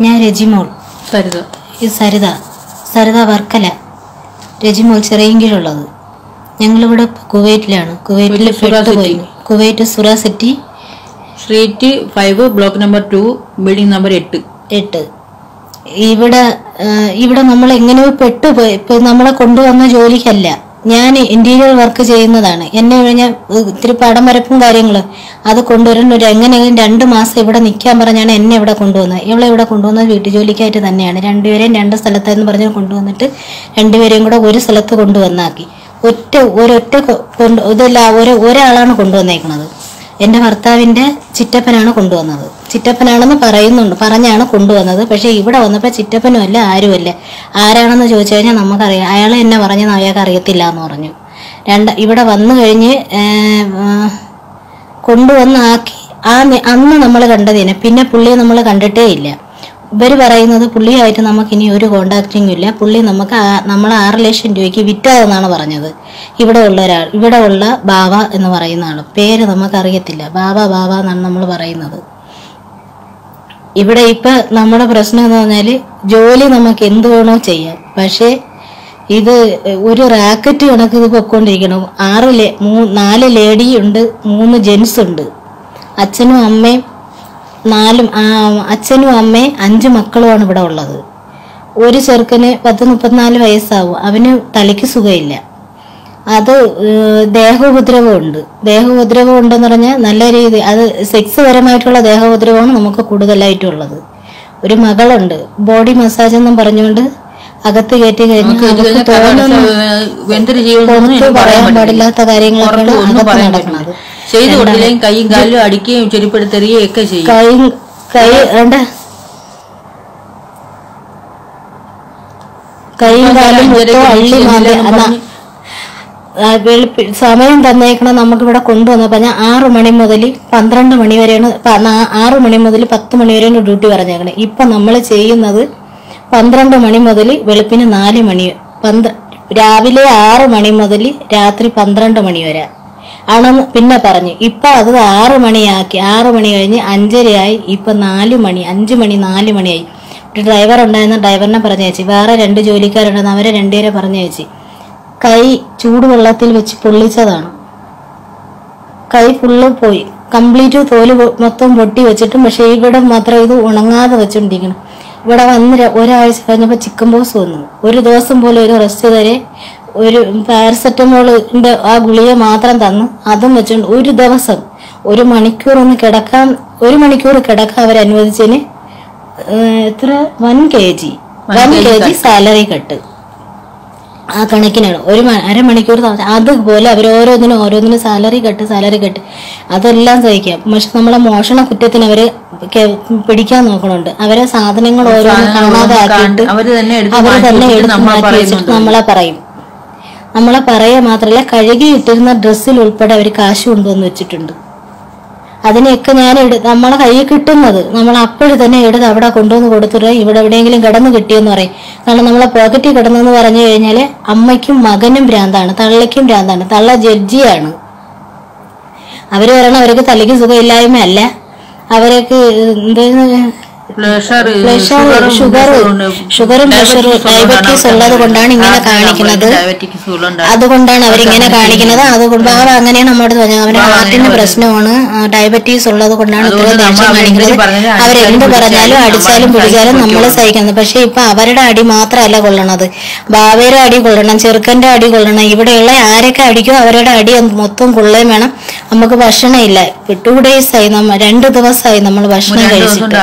ഞാൻ രജിമോൾ സരിത. ഇത് സരിത. സരിത വർക്കല. രജിമോൾ ചെറിയങ്കിലുള്ളത്. ഞങ്ങളിവിടെ കുവൈറ്റിലാണ്. കുവൈറ്റിൽ Kuwait Surra city. Street five block number two building number എട്ട്. എട്ട്. ഇവിടെ ഇവിടെ നമ്മൾ എങ്ങനെയോ പെട്ടുപോയി. ഇപ്പൊ നമ്മളെ കൊണ്ടുവന്ന ജോലിക്കല്ല. ഞാൻ ഇന്റീരിയർ വർക്ക് ചെയ്യുന്നതാണ്. എന്നെ കഴിഞ്ഞാൽ ഇത്തിരി പടം വരപ്പും കാര്യങ്ങളും അത് കൊണ്ടുവരാൻ ഒരു എങ്ങനെയെങ്കിലും രണ്ട് മാസം ഇവിടെ നിൽക്കാൻ പറഞ്ഞാണ് എന്നെ ഇവിടെ കൊണ്ടുവന്നത്. ഇവളെ ഇവിടെ കൊണ്ടുവന്നത് വീട്ടു ജോലിക്കായിട്ട് തന്നെയാണ്. രണ്ടുപേരെയും രണ്ട് സ്ഥലത്തായിരുന്നു പറഞ്ഞ് കൊണ്ടുവന്നിട്ട് രണ്ടുപേരെയും കൂടെ ഒരു സ്ഥലത്ത് കൊണ്ടുവന്നാക്കി. ഒറ്റ ഒരൊറ്റ കൊണ്ട് ഇതല്ല ഒരു ഒരാളാണ് കൊണ്ടുവന്നേക്കുന്നത് എന്റെ ഭർത്താവിന്റെ ചിറ്റപ്പനാണ് കൊണ്ടുവന്നത്. ചിറ്റപ്പനാണെന്ന് പറയുന്നുണ്ട് പറഞ്ഞാണ് കൊണ്ടുവന്നത്. പക്ഷേ ഇവിടെ വന്നപ്പോൾ ചിറ്റപ്പനും അല്ല ആരുമല്ല. ആരാണെന്ന് ചോദിച്ചു കഴിഞ്ഞാൽ നമുക്കറിയാം. അയാൾ എന്നെ പറഞ്ഞ അയാൾക്ക് അറിയത്തില്ല എന്ന് പറഞ്ഞു. രണ്ട് ഇവിടെ വന്നു കഴിഞ്ഞ് കൊണ്ടുവന്നാക്കി. ആ അന്ന് നമ്മൾ കണ്ടതിനെ. പിന്നെ പുള്ളിയെ നമ്മൾ കണ്ടിട്ടേ ഇല്ല ഇവർ പറയുന്നത് പുള്ളിയായിട്ട് നമുക്ക് ഇനി ഒരു കോണ്ടാക്റ്റിംഗും ഇല്ല. പുള്ളി നമുക്ക് നമ്മൾ ആറ് ലക്ഷം രൂപയ്ക്ക് വിറ്റതെന്നാണ് പറഞ്ഞത്. ഇവിടെ ഉള്ള ഒരാൾ ഇവിടെ ഉള്ള ബാബ എന്ന് പറയുന്ന ആൾ പേര് നമുക്കറിയത്തില്ല. ബാബ ബാബ എന്നാണ് നമ്മൾ പറയുന്നത്. ഇവിടെ ഇപ്പൊ നമ്മുടെ പ്രശ്നം എന്ന് പറഞ്ഞാൽ ജോലി നമുക്ക് എന്ത് വേണോ ചെയ്യാം. പക്ഷേ ഇത് ഒരു റാക്കറ്റ് കണക്ക് ഇത് പൊക്കോണ്ടിരിക്കണം. ആറ് ലേ നാല് ലേഡി ഉണ്ട് മൂന്ന് ജെൻസ് ഉണ്ട്. അച്ഛനും അമ്മയും നാലും അച്ഛനും അമ്മയും അഞ്ച് മക്കളുമാണ് ഇവിടെ ഉള്ളത്. ഒരു ചെറുക്കന് പത്ത് മുപ്പത്തിനാല് വയസ്സാവും. അവന് തലയ്ക്ക് സുഖമില്ല. അത് ദേഹോപദ്രവമുണ്ട്. ദേഹോപദ്രവം ഉണ്ടെന്ന് പറഞ്ഞാൽ നല്ല രീതി അത് സെക്സ് പരമായിട്ടുള്ള ദേഹോപദ്രവമാണ് നമുക്ക് കൂടുതലായിട്ടുള്ളത്. ഒരു മകളുണ്ട്. ബോഡി മസാജ് എന്നും പറഞ്ഞുകൊണ്ട് അകത്ത് കയറ്റി കഴിഞ്ഞ് തോന്നുന്നു പറയാൻ പാടില്ലാത്ത കാര്യങ്ങളൊക്കെയാണ് ഒന്നും അകത്ത് നടക്കുന്നത്. ചെയ്തു കൊടുത്തില്ലെങ്കിൽ കൈയും കാലും അടിക്കുകയും ചെരുപ്പെടുത്തെറിയുകയും ഒക്കെ ചെയ്യും കൈ കൈ വേണ്ട കൈയും കാലും അള്ളി വെളുപ്പി- സമയം തന്നേക്കണം നമുക്ക് ഇവിടെ പറഞ്ഞാൽ ആറു മണി മുതൽ പന്ത്രണ്ട് മണി വരെയാണ് ആറു മണി മുതൽ പത്ത് മണി വരെയാണ് ഡ്യൂട്ടി പറഞ്ഞേക്കണേ. ഇപ്പൊ നമ്മൾ ചെയ്യുന്നത് പന്ത്രണ്ട് മണി മുതൽ വെളുപ്പിന് നാല് മണി പന്ത്ര രാവിലെ ആറ് മണി മുതൽ രാത്രി പന്ത്രണ്ട് മണി വരെ. ആണെന്ന് പിന്നെ പറഞ്ഞു ഇപ്പൊ അത് ആറു മണിയാക്കി. ആറു മണി കഴിഞ്ഞ് അഞ്ചരയായി. ഇപ്പൊ നാല് മണി. അഞ്ച് മണി നാല് മണിയായി. ഒരു ഡ്രൈവർ ഉണ്ടായിരുന്ന ഡ്രൈവറിനെ പറഞ്ഞേച്ചി വേറെ രണ്ട് ജോലിക്കാരുണ്ടെന്ന് അവരെ രണ്ടുപേരെ പറഞ്ഞേച്ചി കൈ ചൂടുവെള്ളത്തിൽ വെച്ച് പൊള്ളിച്ചതാണ്. കൈ ഫുള്ള് പോയി. കംപ്ലീറ്റ് തോൽ മൊത്തം പൊട്ടി വെച്ചിട്ടും പക്ഷേ ഇവിടെ മാത്രം ഇത് ഉണങ്ങാതെ വെച്ചോണ്ടിരിക്കണം ഇവിടെ വന്ന് ഒരാഴ്ച കഴിഞ്ഞപ്പോൾ ചിക്കൻ ബോസ് വന്നു. ഒരു ദിവസം പോലും ഒരു റെസ്റ്റ് തരെ ഒരു പാരസെറ്റമോളിന്റെ ആ ഗുളിക മാത്രം തന്ന്. അതും വെച്ചുകൊണ്ട് ഒരു ദിവസം ഒരു മണിക്കൂർ ഒന്ന് കിടക്കാൻ ഒരു മണിക്കൂർ കിടക്കാൻ അവർ അനുവദിച്ചതിന് എത്ര? One K G. One K G salary cut. ആ കണക്കിനാണ്. ഒരു അര അരമണിക്കൂർ അതുപോലെ അവർ ഓരോന്നിനും ഓരോന്നിനും സാലറി കട്ട് സാലറി കട്ട്. അതെല്ലാം സഹിക്കാം. പക്ഷെ നമ്മളെ മോഷണ കുറ്റത്തിന് അവർ പിടിക്കാൻ നോക്കണുണ്ട്. അവരെ സാധനങ്ങൾ ഓരോന്നും കാണാതെ ആക്കിയിട്ട് അവർ തന്നെ എടുത്ത് അവർ തന്നെ എടുത്ത് മാറ്റി വെച്ചിട്ട് നമ്മളെ പറയും. നമ്മളെ പറയുക മാത്രമല്ല കഴുകി ഇട്ടിരുന്ന ഡ്രസ്സിൽ ഉൾപ്പെടെ അവർ കാശ് കൊണ്ടുവന്ന് വെച്ചിട്ടുണ്ട്. അതിനെയൊക്കെ ഞാൻ എടു നമ്മളെ കയ്യിൽ കിട്ടുന്നത് നമ്മൾ അപ്പോഴും തന്നെ എടുത്ത് അവിടെ കൊണ്ടുവന്ന് കൊടുത്തിട്ട് ഇവിടെ എവിടെയെങ്കിലും കിടന്ന് കിട്ടിയെന്ന് പറയും. കാരണം നമ്മളെ പോക്കറ്റിൽ കിടന്നെന്ന് പറഞ്ഞു കഴിഞ്ഞാൽ അമ്മയ്ക്കും മകനും ഭ്രാന്താണ് തള്ളയ്ക്കും ഭ്രാന്താണ് തള്ള ജഡ്ജിയാണ്. അവർ പറയണ അവർക്ക് തലയ്ക്ക് സുഖമില്ലായ്മ അല്ല അവരൊക്കെ എന്തെന്ന് പ്രഷർ ഷുഗർ ഷുഗറും പ്രഷറും ഡയബറ്റീസ് ഉള്ളത് കൊണ്ടാണ് ഇങ്ങനെ കാണിക്കുന്നത്. അതുകൊണ്ടാണ് അവരിങ്ങനെ കാണിക്കുന്നത്. അതുകൊണ്ട് അവർ അങ്ങനെയാണ് നമ്മോട് പറഞ്ഞത് അവന് ഹാർട്ടിന് പ്രശ്നമാണ്. ഡയബറ്റീസ് ഉള്ളത് കൊണ്ടാണ് ഇത്രയും അതുകൊണ്ട് ദേഷ്യം കാണിക്കുന്നത്. അവരെന്ത് പറഞ്ഞാലും അടിച്ചാലും പിടിച്ചാലും നമ്മൾ നമ്മൾ സഹിക്കുന്നത്. പക്ഷെ ഇപ്പൊ അവരുടെ അടി മാത്രമല്ല കൊള്ളണത്. ബാവയുടെ അടി കൊള്ളണം ചെറുക്കന്റെ അടി കൊള്ളണം ഇവിടെയുള്ള ആരൊക്കെ അടിക്കോ അവരുടെ അടി മൊത്തം കൊള്ളുകയും വേണം. നമുക്ക് ഭക്ഷണം ഇല്ല. ടു ഡേയ്സ് ആയി നമ്മ രണ്ട് ദിവസമായി നമ്മൾ ഭക്ഷണം കഴിച്ചിട്ട്.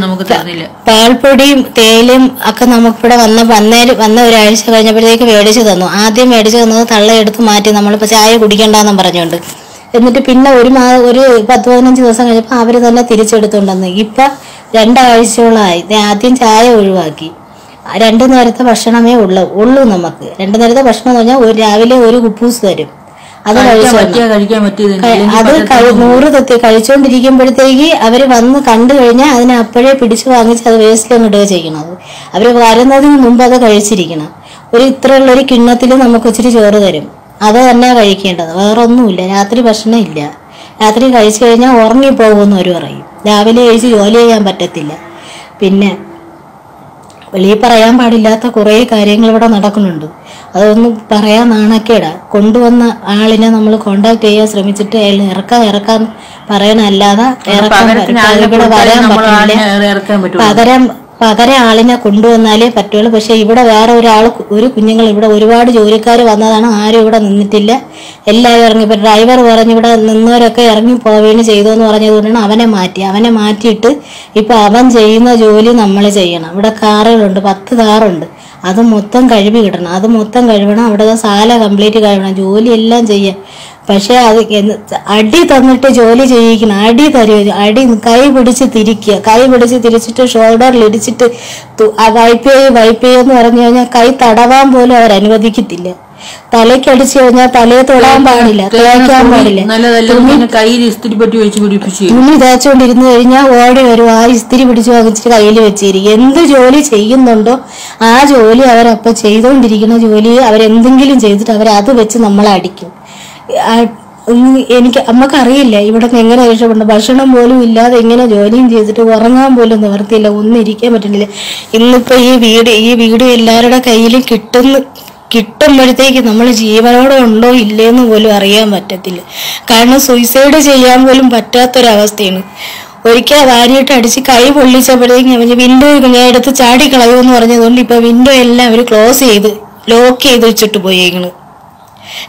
നമുക്ക് തരുന്നില്ല. പാൽപ്പൊടിയും തേയിലും ഒക്കെ നമുക്കിവിടെ വന്ന വന്നേര് വന്ന ഒരാഴ്ച കഴിഞ്ഞപ്പോഴത്തേക്ക് മേടിച്ചു തന്നു. ആദ്യം മേടിച്ചു തന്നത് തള്ള എടുത്ത് മാറ്റി നമ്മളിപ്പോൾ ചായ കുടിക്കണ്ടെന്നും പറഞ്ഞുകൊണ്ട്. എന്നിട്ട് പിന്നെ ഒരു മാ ഒരു പത്ത് പതിനഞ്ച് ദിവസം കഴിഞ്ഞപ്പോൾ അവർ തന്നെ തിരിച്ചെടുത്തുണ്ടെന്ന്. ഇപ്പം രണ്ടാഴ്ചയോളമായി ആദ്യം ചായ ഒഴിവാക്കി. രണ്ടു നേരത്തെ ഭക്ഷണമേ ഉള്ളൂ ഉള്ളൂ നമുക്ക്. രണ്ടു നേരത്തെ ഭക്ഷണം എന്ന് പറഞ്ഞാൽ ഒരു രാവിലെ ഒരു കുപ്പൂസ് തരും. അത് അത് നൂറ് തൊത്തി കഴിച്ചുകൊണ്ടിരിക്കുമ്പോഴത്തേക്ക് അവർ വന്ന് കണ്ടു കഴിഞ്ഞാൽ അതിനെ അപ്പോഴേ പിടിച്ചു വാങ്ങിച്ച് അത് വേസ്റ്റ് ഇടുക ചെയ്യണത്. അവർ വരുന്നതിന് മുമ്പ് അത് കഴിച്ചിരിക്കണം. ഒരു ഇത്രയുള്ള ഒരു കിണ്ണത്തിൽ നമുക്ക് ഇച്ചിരി ചോറ് തരും. അത് തന്നെ കഴിക്കേണ്ടത്. വേറെ ഒന്നുമില്ല രാത്രി ഭക്ഷണം ഇല്ല. രാത്രി കഴിച്ചു കഴിഞ്ഞാൽ ഉറങ്ങിപ്പോകുമെന്ന് അവർ പറയും. രാവിലെ കഴിച്ച് ജോലി ചെയ്യാൻ പറ്റത്തില്ല. പിന്നെ വെളിയിൽ പറയാൻ പാടില്ലാത്ത കുറേ കാര്യങ്ങൾ ഇവിടെ നടക്കുന്നുണ്ട്. അതൊന്നും പറയാൻ നാണക്കേടാ. കൊണ്ടുവന്ന ആളിനെ നമ്മൾ കോണ്ടാക്ട് ചെയ്യാൻ ശ്രമിച്ചിട്ട് അയാൾ ഇറക്കാൻ ഇറക്കാൻ പറയണല്ലാതെ ഇറക്കാൻ ഇവിടെ വരാൻ പറ്റില്ല. പകരം പകരം ആളിനെ കൊണ്ടുവന്നാലേ പറ്റുള്ളൂ. പക്ഷെ ഇവിടെ വേറെ ഒരാൾ ഒരു കുഞ്ഞുങ്ങൾ ഇവിടെ ഒരുപാട് ജോലിക്കാർ വന്നതാണ്. ആരും ഇവിടെ നിന്നിട്ടില്ല. എല്ലാവരും ഇറങ്ങി. ഇപ്പൊ ഡ്രൈവർ പറഞ്ഞ് ഇവിടെ നിന്നവരൊക്കെ ഇറങ്ങി പോവുകയാണ് ചെയ്തു എന്ന് പറഞ്ഞതുകൊണ്ടാണ് അവനെ മാറ്റി. അവനെ മാറ്റിയിട്ട് ഇപ്പൊ അവൻ ചെയ്യുന്ന ജോലി നമ്മൾ ചെയ്യണം. ഇവിടെ കാറുകളുണ്ട് പത്ത് കാറുണ്ട്. അത് മൊത്തം കഴുകി കിട്ടണം. അത് മൊത്തം കഴുകണം അവിടെ സാല കംപ്ലീറ്റ് കഴുകണം ജോലി എല്ലാം ചെയ്യാം പക്ഷെ അത് അടി തന്നിട്ട് ജോലി ചെയ്യിക്കണം. അടി തരുക അടി കൈ പിടിച്ച് തിരിക്കുക. കൈ പിടിച്ച് തിരിച്ചിട്ട് ഷോൾഡറിൽ ഇടിച്ചിട്ട് വൈപ്പ് ചെയ്യ് വൈപ്പ് ചെയ്യുമെന്ന് പറഞ്ഞു കഴിഞ്ഞാൽ കൈ തടവാൻ പോലും അവർ തലയ്ക്കടിച്ചു കഴിഞ്ഞാൽ തലയെ തൊടാൻ പാടില്ല തേക്കാൻ പാടില്ല. നല്ലതല്ല പിന്നെ കയ്യിൽ ഇസ്തിരി പറ്റി വെച്ച് പിടിപ്പിച്ച് തുണി തേച്ചുകൊണ്ടിരുന്ന് കഴിഞ്ഞാൽ ഓടി വരും ആ ഇസ്തിരി പിടിച്ച് വാങ്ങിച്ചിട്ട് കയ്യിൽ വെച്ചിരിക്കും. എന്ത് ജോലി ചെയ്യുന്നുണ്ടോ ആ ജോലി അവരപ്പം ചെയ്തുകൊണ്ടിരിക്കുന്ന ജോലി അവരെന്തെങ്കിലും ചെയ്തിട്ട് അവർ അത് വെച്ച് നമ്മളെ അടിക്കും. എനിക്ക് നമുക്കറിയില്ല ഇവിടെ നിന്ന് എങ്ങനെ രക്ഷപ്പെടുന്നത് ഭക്ഷണം പോലും ഇല്ലാതെ എങ്ങനെ ജോലിയും ചെയ്തിട്ട് ഉറങ്ങാൻ പോലും നിവർത്തിയില്ല ഒന്നും ഇരിക്കാൻ പറ്റുന്നില്ല. ഇന്നിപ്പോ ഈ വീട് ഈ വീട് എല്ലാവരുടെ കയ്യിലും കിട്ടുന്ന. കിട്ടുമ്പോഴത്തേക്ക് നമ്മൾ ജീവനോടെ ഉണ്ടോ ഇല്ലേന്ന് പോലും അറിയാൻ പറ്റത്തില്ല. കാരണം സൂയിസൈഡ് ചെയ്യാൻ പോലും പറ്റാത്തൊരവസ്ഥയാണ്. ഒരിക്കൽ വാരിയിട്ട് അടിച്ച് കൈ പൊള്ളിച്ചപ്പോഴത്തേക്കും അവന് വിൻഡോ ഞാൻ എടുത്ത് ചാടിക്കളയോ എന്ന് പറഞ്ഞതുകൊണ്ട് ഇപ്പൊ വിൻഡോ എല്ലാം അവർ ക്ലോസ് ചെയ്ത് ലോക്ക് ചെയ്ത് വെച്ചിട്ട് പോയേക്കണ്.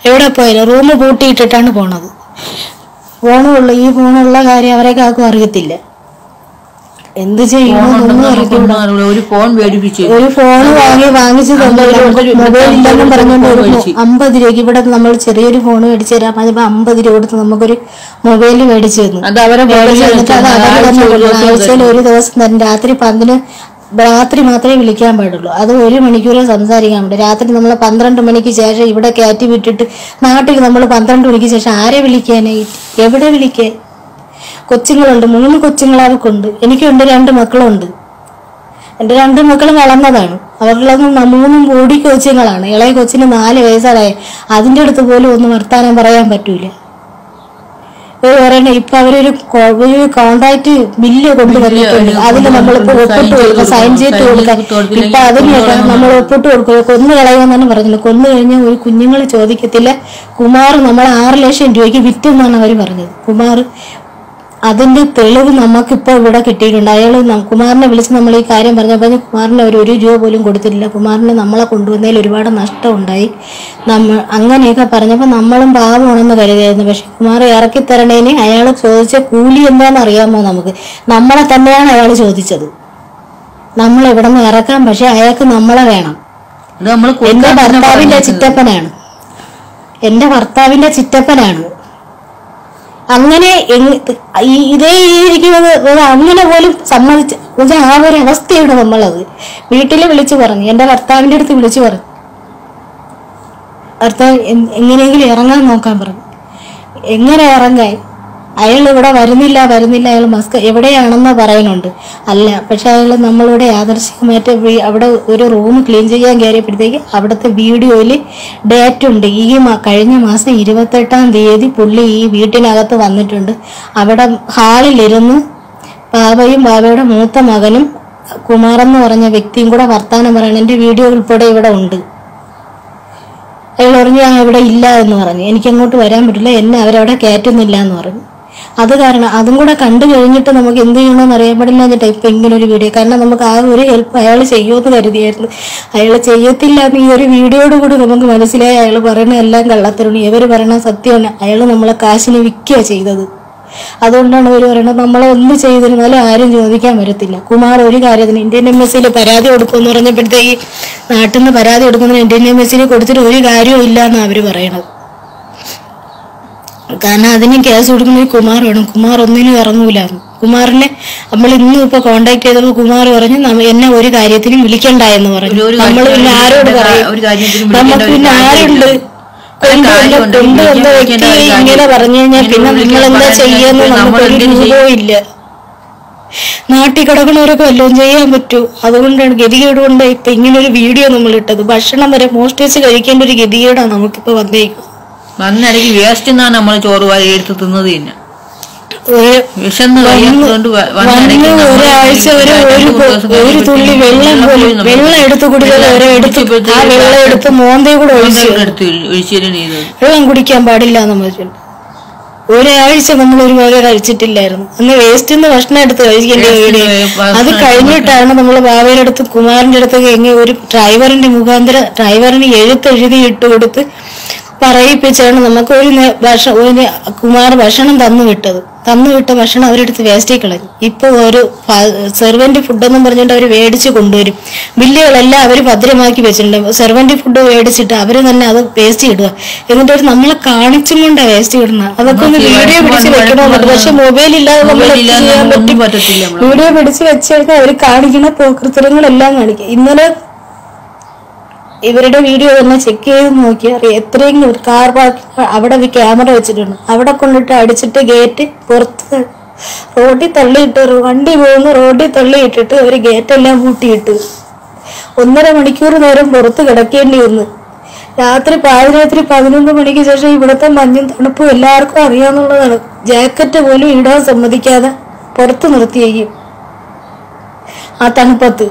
എവിടെ പോയാലും റൂം പൂട്ടിയിട്ടിട്ടാണ് പോണത്. ഫോണുള്ള ഈ ഫോണുള്ള കാര്യം അവരെ കാക്കും അറിയത്തില്ല. എന്ത് ചെയ്യണം ഒരു ഫോൺ മേടിപ്പിച്ച്. ഒരു ഫോൺ വാങ്ങി വാങ്ങിച്ചു മൊബൈൽ ഇല്ലെന്നും പറഞ്ഞുകൊണ്ട് അമ്പത് രൂപയ്ക്ക് ഇവിടെ നമ്മൾ ചെറിയൊരു ഫോൺ മേടിച്ചു തരാം. അതിപ്പോ അമ്പത് രൂപ കൊടുത്ത് നമുക്കൊരു മൊബൈൽ മേടിച്ചു തന്നു. അത് അവരെ. ആഴ്ചയിൽ ഒരു ദിവസം തന്നെ രാത്രി പന്തിന് രാത്രി മാത്രമേ വിളിക്കാൻ പാടുള്ളൂ. അത് ഒരു മണിക്കൂറേ സംസാരിക്കാൻ പറ്റും രാത്രി നമ്മൾ പന്ത്രണ്ട് മണിക്ക് ശേഷം ഇവിടെ കയറ്റി വിട്ടിട്ട് നാട്ടിൽ നമ്മൾ പന്ത്രണ്ട് മണിക്ക് ശേഷം ആരെ വിളിക്കാനായി? എവിടെ വിളിക്കാൻ? കൊച്ചുങ്ങളുണ്ട്. മൂന്ന് കൊച്ചുങ്ങൾ എനിക്ക് എനിക്കുണ്ട് രണ്ട് മക്കളുണ്ട്. എന്റെ രണ്ട് മക്കളും വളർന്നതാണ്. അവർക്കുള്ളത് മൂന്നും ബോഡി കൊച്ചുങ്ങളാണ്. ഇളയ കൊച്ചിന് നാല് വയസ്സായ അതിന്റെ അടുത്ത് പോലും ഒന്നും വർത്താനം പറയാൻ പറ്റൂല. ഇവർ പറയണേ ഇപ്പൊ അവരൊരു കോണ്ടാക്ട് ഒരു കോൺട്രാക്ട് ബില്ല് കൊണ്ടുവന്നിട്ടുണ്ട്. അതിന് നമ്മളിപ്പോ ഒപ്പിട്ട് കൊടുക്കുക സൈൻ ചെയ്ത് കൊടുക്കുക ഇപ്പൊ അതിനൊക്കെ നമ്മൾ ഒപ്പിട്ട് കൊടുക്കുക കൊന്നു കളയുമെന്നാണ് പറഞ്ഞത് കൊന്നു കഴിഞ്ഞാൽ ഒരു കുഞ്ഞുങ്ങൾ ചോദിക്കത്തില്ല. കുമാർ നമ്മൾ ആറ് ലക്ഷം രൂപയ്ക്ക് വിറ്റെന്നാണ് അവർ പറഞ്ഞത്. കുമാർ അതിന്റെ തെളിവ് നമുക്കിപ്പോൾ ഇവിടെ കിട്ടിയിട്ടുണ്ട്. അയാൾ കുമാറിനെ വിളിച്ച് നമ്മൾ ഈ കാര്യം പറഞ്ഞപ്പോൾ കുമാറിന് ഒരു ഒരു രൂപ പോലും കൊടുത്തിട്ടില്ല. കുമാറിന് നമ്മളെ കൊണ്ടുവന്നതിൽ ഒരുപാട് നഷ്ടമുണ്ടായി. നമ്മൾ അങ്ങനെയൊക്കെ പറഞ്ഞപ്പോൾ നമ്മളും പാവമാണെന്ന് കരുതിയായിരുന്നു. പക്ഷെ കുമാർ ഇറക്കി തരണേന് അയാൾ ചോദിച്ച കൂലി എന്താണെന്ന് അറിയാമോ നമുക്ക്? നമ്മളെ തന്നെയാണ് അയാൾ ചോദിച്ചത്. നമ്മൾ ഇവിടെ നിന്ന് ഇറക്കാം പക്ഷെ അയാൾക്ക് നമ്മളെ വേണം. എന്റെ ഭർത്താവിന്റെ ചിറ്റപ്പനാണ്. എന്റെ ഭർത്താവിന്റെ ചിറ്റപ്പനാണ്. അങ്ങനെ ഇതേ ഇരിക്കുന്നത് അങ്ങനെ പോലും സമ്മതിച്ച ആ ഒരു അവസ്ഥയാണ് നമ്മളത്. വീട്ടിൽ വിളിച്ചു പറഞ്ഞു എന്റെ ഭർത്താവിന്റെ അടുത്ത് വിളിച്ചു പറഞ്ഞു. ഭർത്താവ് എങ്ങനെയെങ്കിലും ഇറങ്ങാൻ നോക്കാൻ പറഞ്ഞു. എങ്ങനെ ഇറങ്ങാൻ? അയാൾ ഇവിടെ വരുന്നില്ല വരുന്നില്ല അയാൾ മസ്ക് എവിടെയാണെന്ന് പറയുന്നുണ്ട്. അല്ല പക്ഷെ അയാൾ നമ്മളിവിടെ യാദർശികമായിട്ട് അവിടെ ഒരു റൂം ക്ലീൻ ചെയ്യാൻ കയറിയപ്പോഴത്തേക്ക് അവിടുത്തെ വീഡിയോയിൽ ഡേറ്റ് ഉണ്ട്. ഈ കഴിഞ്ഞ മാസം ഇരുപത്തെട്ടാം തീയതി പുള്ളി ഈ വീട്ടിനകത്ത് വന്നിട്ടുണ്ട്. അവിടെ ഹാളിലിരുന്ന് ബാബയും ബാബയുടെ മൂത്ത മകനും കുമാറെന്ന് പറഞ്ഞ വ്യക്തിയും കൂടെ വർത്തമാനം പറയണം. എന്റെ വീഡിയോ ഉൾപ്പെടെ ഇവിടെ ഉണ്ട്. അയാൾ പറഞ്ഞു ഞാൻ ഇവിടെ ഇല്ല എന്ന് പറഞ്ഞു. എനിക്കങ്ങോട്ട് വരാൻ പറ്റില്ല. എന്നെ അവരവിടെ കയറ്റുന്നില്ല എന്ന് പറഞ്ഞു. അത് കാരണം അതും കൂടെ കണ്ടു കഴിഞ്ഞിട്ട് നമുക്ക് എന്ത് ചെയ്യണമെന്ന് അറിയാൻ പാടില്ല എന്നിട്ട് ഇപ്പൊ ഇങ്ങനെ ഒരു വീഡിയോ കാരണം നമുക്ക് ആ ഒരു ഹെൽപ്പ് അയാൾ ചെയ്യുമെന്ന് കരുതിയായിരുന്നു. അയാൾ ചെയ്യത്തില്ല എന്ന് ഈ ഒരു വീഡിയോയോട് കൂടി നമുക്ക് മനസ്സിലായി. അയാൾ പറയണ എല്ലാം കള്ളത്തരുണി ഇവർ പറയണ സത്യമാണ്. അയാൾ നമ്മളെ കാശിന് വിൽക്കുക ചെയ്തത്. അതുകൊണ്ടാണ് അവർ പറയുന്നത് നമ്മളെ ഒന്ന് ചെയ്തിരുന്നാലും ആരും ചോദിക്കാൻ വരത്തില്ല. കുമാർ ഒരു കാര്യത്തിന് ഇന്ത്യൻ എംബസിയിൽ പരാതി കൊടുക്കുമെന്ന് പറഞ്ഞപ്പോഴത്തേക്ക് നാട്ടിൽ നിന്ന് പരാതി കൊടുക്കുന്നതിന് ഇന്ത്യൻ എംബസിയിൽ കൊടുത്തിട്ട് ഒരു കാര്യവും ഇല്ല എന്നാണ് അവർ പറയണത്. കാരണം അതിന് കേസ് കൊടുക്കുന്ന കുമാർ വേണം കുമാർ ഒന്നിനും ഇറങ്ങൂല കുമാറിനെ നമ്മൾ ഇന്നും ഇപ്പൊ കോണ്ടാക്ട് ചെയ്തപ്പോൾ കുമാർ പറഞ്ഞു എന്നെ ഒരു കാര്യത്തിനും വിളിക്കണ്ട എന്ന് പറഞ്ഞു നമ്മൾ പിന്നെ ആരോട് പറയും? നമുക്ക് പിന്നെ ആരുണ്ട്? കൊണ്ടുവന്ന കൊണ്ടുവന്ന വ്യക്തി ഇങ്ങനെ പറഞ്ഞു കഴിഞ്ഞാൽ പിന്നെ നിങ്ങൾ എന്താ ചെയ്യാന്ന് നമുക്കൊരു രൂപവും ഇല്ല നാട്ടിൽ കിടക്കുന്നവരൊക്കെ വല്ലതും ചെയ്യാൻ പറ്റൂ അതുകൊണ്ടാണ് ഗതികേട് കൊണ്ട് ഇപ്പൊ ഇങ്ങനെ ഒരു വീഡിയോ നമ്മൾ ഇട്ടത്. ഭക്ഷണം വരെ മോസ്റ്റേഴ്സ് കഴിക്കേണ്ട ഒരു ഗതികേടാണ് നമുക്കിപ്പോ വന്നേക്കുന്നത്. വന്നിടയ്ക്ക് വേസ്റ്റ് എന്നാണ് നമ്മൾ ചോറ് എടുത്ത് തിന്നത് തന്നെ. ഒരു നമ്മൾ ഒരാഴ്ച ഒരു തുള്ളി വെള്ളം വെള്ളം പോലും പോലും നമ്മൾ എടുത്ത് എടുത്ത് ആ വെള്ളം എടുത്ത് മോന്തേ കൂടെ വെള്ളം കുടിക്കാൻ പാടില്ല പറഞ്ഞു. ഒരാഴ്ച നമ്മൾ ഒരു വക കഴിച്ചിട്ടില്ലായിരുന്നു. അന്ന് വേസ്റ്റ് നിന്ന് ഭക്ഷണം എടുത്ത് കഴിക്കേണ്ടി ഭക്ഷണം അത് കഴിഞ്ഞിട്ടാണ് നമ്മൾ ബാബയുടെ അടുത്ത് കുമാരന്റെ അടുത്തൊക്കെ എങ്ങനെ ഒരു ഡ്രൈവറിന്റെ മുഖാന്തര ഡ്രൈവറിന് എഴുത്ത് എഴുതി ഇട്ട് കൊടുത്ത് പറയിപ്പിച്ചാണ് നമുക്ക് ഒരു ഭക്ഷണം ഭക്ഷ ഒരു കുമാർ ഭക്ഷണം തന്നു വിട്ടത്. തന്നു വിട്ട ഭക്ഷണം അവരെടുത്ത് വേസ്റ്റിൽ കളഞ്ഞു. ഇപ്പൊ ഒരു സെർവന്റ് ഫുഡെന്നും പറഞ്ഞിട്ട് അവർ മേടിച്ച് കൊണ്ടുവരും. ബില്ലുകളെല്ലാം അവർ ഭദ്രമാക്കി വെച്ചിട്ടുണ്ട്. സെർവന്റ് ഫുഡ് മേടിച്ചിട്ട് അവർ തന്നെ അത് വേസ്റ്റ് ഇടുക. എന്നിട്ട് അവർ നമ്മളെ കാണിച്ചും കൊണ്ടാ വേസ്റ്റ് ഇടുന്നത് അതൊക്കെ ഒന്ന് വീഡിയോ പിടിച്ച് വെക്കണോ? വെക്കണമെന്നുണ്ട് പക്ഷെ മൊബൈൽ ഇല്ലാതെ നമ്മൾ ചെയ്യാൻ പറ്റും. വീഡിയോ പിടിച്ച് വെച്ച് കഴിഞ്ഞാൽ അവർ കാണിക്കുന്ന പ്രകൃതങ്ങളെല്ലാം കാണിക്കും. ഇന്നലെ ഇവരുടെ വീഡിയോ തന്നെ ചെക്ക് ചെയ്ത് നോക്കിയാൽ എത്രയെങ്കിലും ഒരു കാർ പാർക്ക് അവിടെ ക്യാമറ വെച്ചിട്ടുണ്ട്. അവിടെ കൊണ്ടിട്ട് അടിച്ചിട്ട് ഗേറ്റ് പുറത്ത് റോഡിൽ തള്ളിയിട്ട് വണ്ടി പോകുന്ന. റോഡിൽ തള്ളിയിട്ടിട്ട് അവർ ഗേറ്റെല്ലാം പൂട്ടിയിട്ട് ഒന്നര മണിക്കൂർ നേരം പുറത്ത് കിടക്കേണ്ടി വന്ന്. രാത്രി പാതിരാത്രി പതിനൊന്ന് മണിക്ക് ശേഷം ഇവിടുത്തെ മഞ്ഞും തണുപ്പും എല്ലാവർക്കും അറിയാമെന്നുള്ളതാണ് ജാക്കറ്റ് പോലും ഇടാൻ സമ്മതിക്കാതെ പുറത്ത് നിർത്തിയേക്കും. ആ തണുപ്പത്ത്.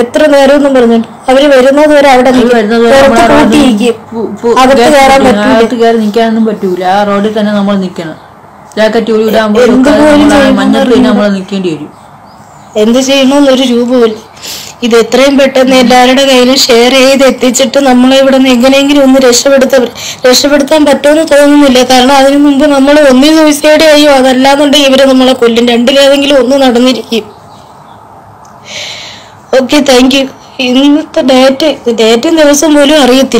എത്ര നേരം എന്നും പറഞ്ഞിട്ട് അവർ വരുന്നത് വരെ അവിടെ അകത്ത് കയറി നിൽക്കാനൊന്നും പറ്റൂല. ആ റോഡിൽ തന്നെ നമ്മൾ നിൽക്കണം ജാക്കറ്റ് ഒരു നമ്മൾ നിൽക്കേണ്ടി വരും. എന്ത് ചെയ്യണമെന്നൊരു രൂപമില്ല ഇത് എത്രയും പെട്ടെന്ന് എല്ലാവരുടെ കയ്യിലും ഷെയർ ചെയ്ത് എത്തിച്ചിട്ട് നമ്മളെ ഇവിടെ നിന്ന് എങ്ങനെയെങ്കിലും ഒന്ന് രക്ഷപ്പെടുത്ത രക്ഷപ്പെടുത്താൻ പറ്റുമെന്ന് തോന്നുന്നില്ല. കാരണം അതിനു മുമ്പ് നമ്മൾ ഒന്നി സൂയിസൈഡ് ചെയ്യോ അതല്ലാന്നുണ്ടെങ്കിൽ ഇവർ നമ്മളെ കൊല്ലും. രണ്ടിലേതെങ്കിലും ഒന്ന് നടന്നിരിക്കും. ഓക്കെ താങ്ക് യു ഇന്നത്തെ ഡേറ്റ് ഡേറ്റും ദിവസം പോലും അറിയത്തില്ല.